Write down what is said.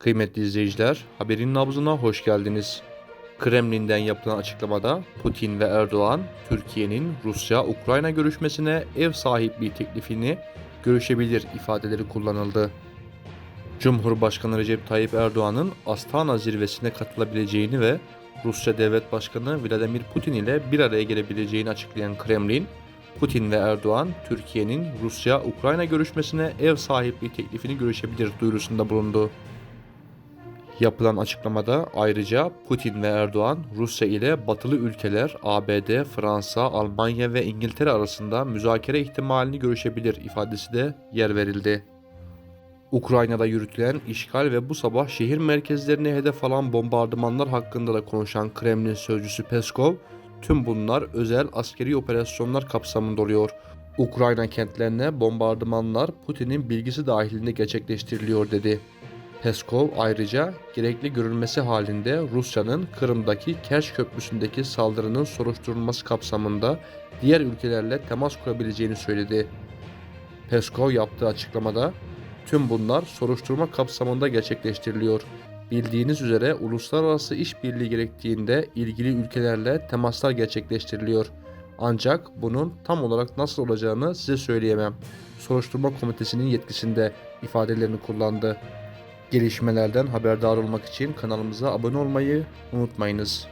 Kıymetli izleyiciler, haberin nabzına hoş geldiniz. Kremlin'den yapılan açıklamada Putin ve Erdoğan, Türkiye'nin Rusya-Ukrayna görüşmesine ev sahipliği teklifini görüşebilir ifadeleri kullanıldı. Cumhurbaşkanı Recep Tayyip Erdoğan'ın Astana zirvesine katılabileceğini ve Rusya Devlet Başkanı Vladimir Putin ile bir araya gelebileceğini açıklayan Kremlin, Putin ve Erdoğan, Türkiye'nin Rusya-Ukrayna görüşmesine ev sahipliği teklifini görüşebilir duyurusunda bulundu. Yapılan açıklamada ayrıca Putin ve Erdoğan Rusya ile batılı ülkeler ABD, Fransa, Almanya ve İngiltere arasında müzakere ihtimalini görüşebilir ifadesi de yer verildi. Ukrayna'da yürütülen işgal ve bu sabah şehir merkezlerine hedef alan bombardımanlar hakkında da konuşan Kremlin sözcüsü Peskov, tüm bunlar özel askeri operasyonlar kapsamında oluyor. Ukrayna kentlerine bombardımanlar Putin'in bilgisi dahilinde gerçekleştiriliyor dedi. Peskov ayrıca gerekli görülmesi halinde Rusya'nın Kırım'daki Kerç Köprüsü'ndeki saldırının soruşturulması kapsamında diğer ülkelerle temas kurabileceğini söyledi. Peskov yaptığı açıklamada tüm bunlar soruşturma kapsamında gerçekleştiriliyor. Bildiğiniz üzere uluslararası işbirliği gerektiğinde ilgili ülkelerle temaslar gerçekleştiriliyor. Ancak bunun tam olarak nasıl olacağını size söyleyemem. Soruşturma komitesinin yetkisinde ifadelerini kullandı. Gelişmelerden haberdar olmak için kanalımıza abone olmayı unutmayınız.